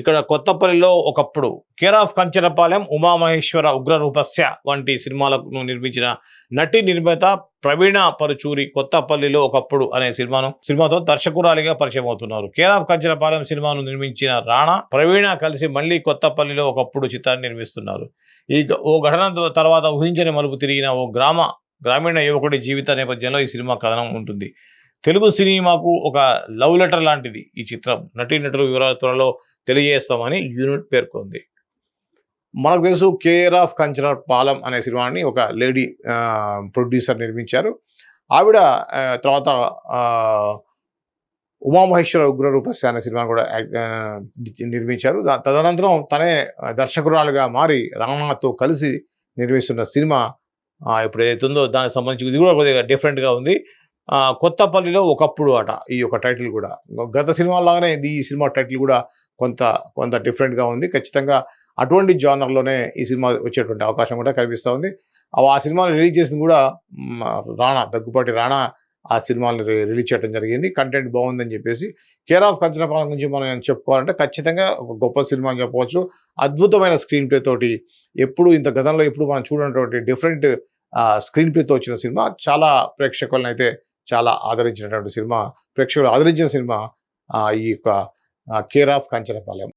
ఇక్కడ కొత్తపల్లిలో ఒకప్పుడు కేర్ ఆఫ్ కంచరపాలెం ఉమామహేశ్వర ఉగ్రరూపస్య వంటి సినిమాలను నిర్మించిన నటి నిర్మాత ప్రవీణ పరుచూరి కొత్తపల్లిలో ఒకప్పుడు అనే సినిమాను సినిమాతో దర్శకురాలిగా పరిచయం అవుతున్నారు. కేర్ ఆఫ్ కంచరపాలెం సినిమాను నిర్మించిన రాణా ప్రవీణ కలిసి మళ్ళీ కొత్తపల్లిలో ఒకప్పుడు చిత్రాన్ని నిర్మిస్తున్నారు. ఈ ఓ ఘటన తర్వాత ఊహించని మలుపు తిరిగిన ఓ గ్రామ గ్రామీణ యువకుడి జీవిత నేపథ్యంలో ఈ సినిమా కథనం ఉంటుంది. తెలుగు సినిమాకు ఒక లవ్ లెటర్ లాంటిది ఈ చిత్రం. నటీనటుల వివరాలు త్వరలో తెలియజేస్తామని యూనిట్ పేర్కొంది. మనకు తెలుసు కేఆర్ ఆఫ్ కంచనర్ పాలెం అనే సినిమాని ఒక లేడీ ప్రొడ్యూసర్ నిర్మించారు. ఆవిడ తర్వాత ఉమామహేశ్వర ఉగ్రరూపస్య అనే సినిమాను కూడా నిర్మించారు. తదనంతరం తనే దర్శకురాలుగా మారి రామాతో కలిసి నిర్మిస్తున్న సినిమా ఇప్పుడు ఏదైతుందో ఉందో దానికి సంబంధించి ఇది కూడా కొద్దిగా డిఫరెంట్గా ఉంది. కొత్తపల్లిలో ఒకప్పుడు అట ఈ యొక్క టైటిల్ కూడా. గత సినిమాలాగానే ఇది ఈ సినిమా టైటిల్ కూడా కొంత కొంత డిఫరెంట్గా ఉంది. ఖచ్చితంగా అటువంటి జానర్లోనే ఈ సినిమా వచ్చేటువంటి అవకాశం కూడా కనిపిస్తూ ఉంది. ఆ- సినిమాని రిలీజ్ చేసింది కూడా రాణా దగ్గుపాటి రాణా ఆ సినిమాని రిలీజ్ చేయడం జరిగింది. కంటెంట్ బాగుందని చెప్పేసి కేర్ ఆఫ్ కంచనపాలెం గురించి మనం చెప్పుకోవాలంటే ఖచ్చితంగా ఒక గొప్ప సినిమా అని చెప్పవచ్చు. అద్భుతమైన స్క్రీన్ ప్లే తోటి ఎప్పుడు ఇంత గతంలో ఎప్పుడు మనం చూడనటువంటి డిఫరెంట్ స్క్రీన్ ప్లేతో వచ్చిన సినిమా చాలా ప్రేక్షకులను అయితే చాలా ఆదరించినటువంటి సినిమా ప్రేక్షకులు ఆదరించిన సినిమా ఈ యొక్క కేర్ ఆఫ్ కంచనపాలెం.